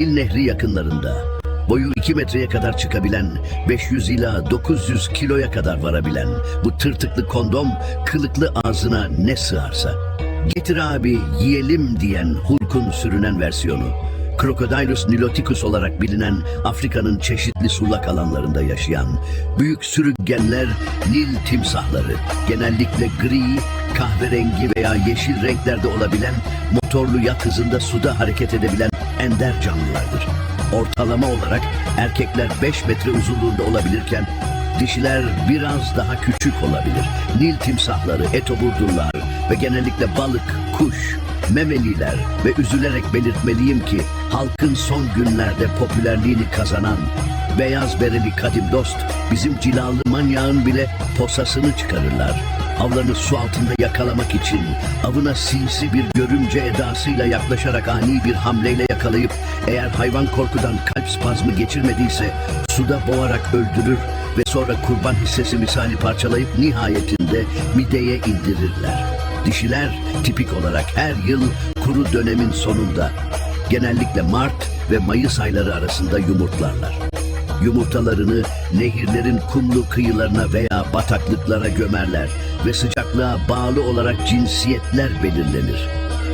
Nil Nehri yakınlarında boyu 2 metreye kadar çıkabilen, 500 ila 900 kiloya kadar varabilen bu tırtıklı kondom kılıklı ağzına ne sığarsa. Getir abi yiyelim diyen Hulk'un sürünen versiyonu. Crocodylus niloticus olarak bilinen Afrika'nın çeşitli sulak alanlarında yaşayan büyük sürüngenler Nil timsahları genellikle gri, kahverengi veya yeşil renklerde olabilen motorlu yat hızında suda hareket edebilen ender canlılardır. Ortalama olarak erkekler 5 metre uzunluğunda olabilirken dişiler biraz daha küçük olabilir. Nil timsahları, etoburdurlar ve genellikle balık, kuş, memeliler ve üzülerek belirtmeliyim ki halkın son günlerde popülerliğini kazanan beyaz bereli kadim dost bizim cilalı manyağın bile posasını çıkarırlar. Avlarını su altında yakalamak için avına sinsi bir görümce edasıyla yaklaşarak ani bir hamleyle yakalayıp eğer hayvan korkudan kalp spazmı geçirmediyse suda boğarak öldürür ve sonra kurban hissesi misali parçalayıp nihayetinde mideye indirirler. Dişiler tipik olarak her yıl kuru dönemin sonunda genellikle Mart ve Mayıs ayları arasında yumurtlarlar. Yumurtalarını nehirlerin kumlu kıyılarına veya bataklıklara gömerler ve sıcaklığa bağlı olarak cinsiyetler belirlenir.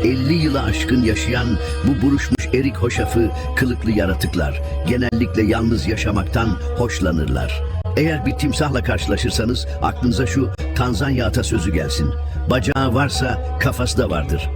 50 yılı aşkın yaşayan bu buruşmuş erik hoşafı kılıklı yaratıklar genellikle yalnız yaşamaktan hoşlanırlar. Eğer bir timsahla karşılaşırsanız aklınıza şu Tanzanya atasözü gelsin. Bacağı varsa kafası da vardır.